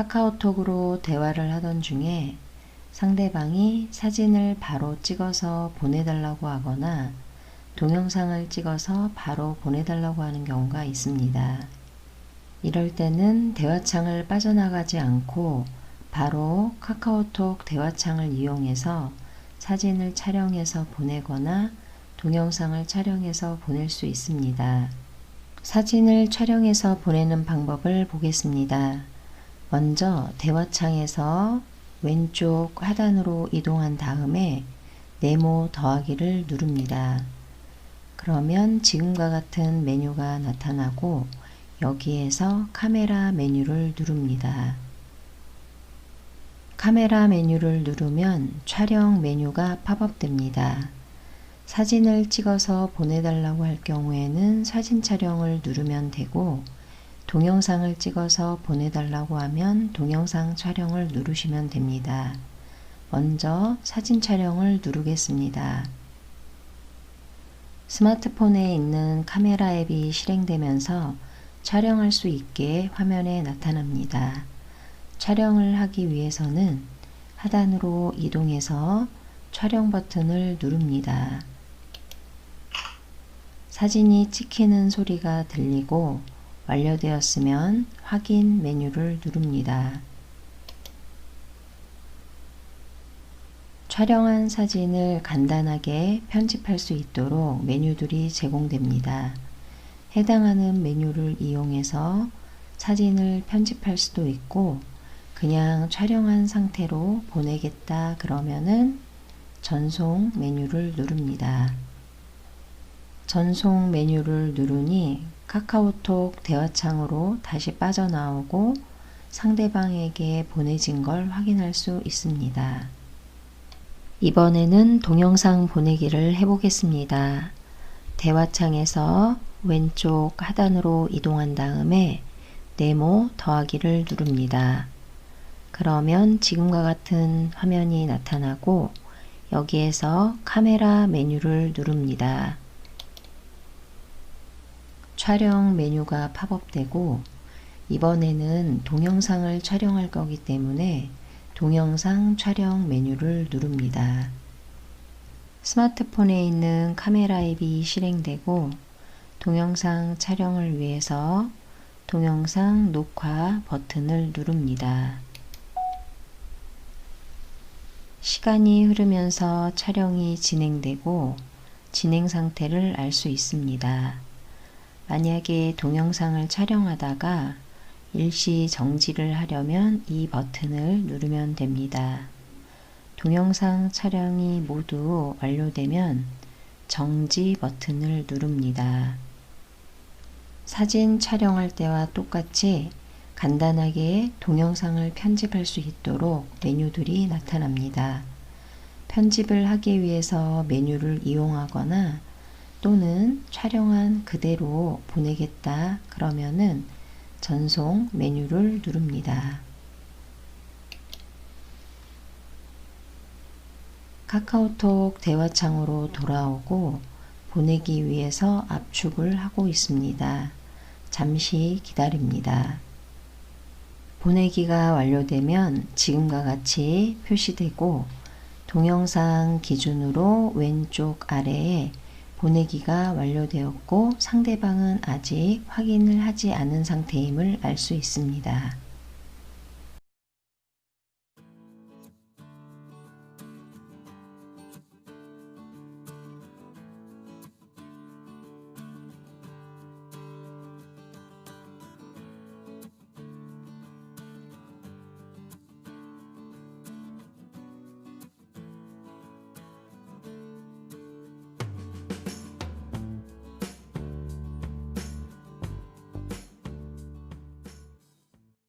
카카오톡으로 대화를 하던 중에 상대방이 사진을 바로 찍어서 보내달라고 하거나 동영상을 찍어서 바로 보내달라고 하는 경우가 있습니다. 이럴 때는 대화창을 빠져나가지 않고 바로 카카오톡 대화창을 이용해서 사진을 촬영해서 보내거나 동영상을 촬영해서 보낼 수 있습니다. 사진을 촬영해서 보내는 방법을 보겠습니다. 먼저 대화창에서 왼쪽 하단으로 이동한 다음에 네모 더하기를 누릅니다. 그러면 지금과 같은 메뉴가 나타나고 여기에서 카메라 메뉴를 누릅니다. 카메라 메뉴를 누르면 촬영 메뉴가 팝업됩니다. 사진을 찍어서 보내달라고 할 경우에는 사진 촬영을 누르면 되고 동영상을 찍어서 보내달라고 하면 동영상 촬영을 누르시면 됩니다. 먼저 사진 촬영을 누르겠습니다. 스마트폰에 있는 카메라 앱이 실행되면서 촬영할 수 있게 화면에 나타납니다. 촬영을 하기 위해서는 하단으로 이동해서 촬영 버튼을 누릅니다. 사진이 찍히는 소리가 들리고 완료되었으면 확인 메뉴를 누릅니다. 촬영한 사진을 간단하게 편집할 수 있도록 메뉴들이 제공됩니다. 해당하는 메뉴를 이용해서 사진을 편집할 수도 있고 그냥 촬영한 상태로 보내겠다 그러면은 전송 메뉴를 누릅니다. 전송 메뉴를 누르니 카카오톡 대화창으로 다시 빠져나오고 상대방에게 보내진 걸 확인할 수 있습니다. 이번에는 동영상 보내기를 해보겠습니다. 대화창에서 왼쪽 하단으로 이동한 다음에 네모 더하기를 누릅니다. 그러면 지금과 같은 화면이 나타나고 여기에서 카메라 메뉴를 누릅니다. 촬영 메뉴가 팝업되고 이번에는 동영상을 촬영할 거기 때문에 동영상 촬영 메뉴를 누릅니다. 스마트폰에 있는 카메라 앱이 실행되고 동영상 촬영을 위해서 동영상 녹화 버튼을 누릅니다. 시간이 흐르면서 촬영이 진행되고 진행 상태를 알 수 있습니다. 만약에 동영상을 촬영하다가 일시 정지를 하려면 이 버튼을 누르면 됩니다. 동영상 촬영이 모두 완료되면 정지 버튼을 누릅니다. 사진 촬영할 때와 똑같이 간단하게 동영상을 편집할 수 있도록 메뉴들이 나타납니다. 편집을 하기 위해서 메뉴를 이용하거나 또는 촬영한 그대로 보내겠다 그러면은 전송 메뉴를 누릅니다. 카카오톡 대화창으로 돌아오고 보내기 위해서 압축을 하고 있습니다. 잠시 기다립니다. 보내기가 완료되면 지금과 같이 표시되고 동영상 기준으로 왼쪽 아래에 보내기가 완료되었고 상대방은 아직 확인을 하지 않은 상태임을 알 수 있습니다.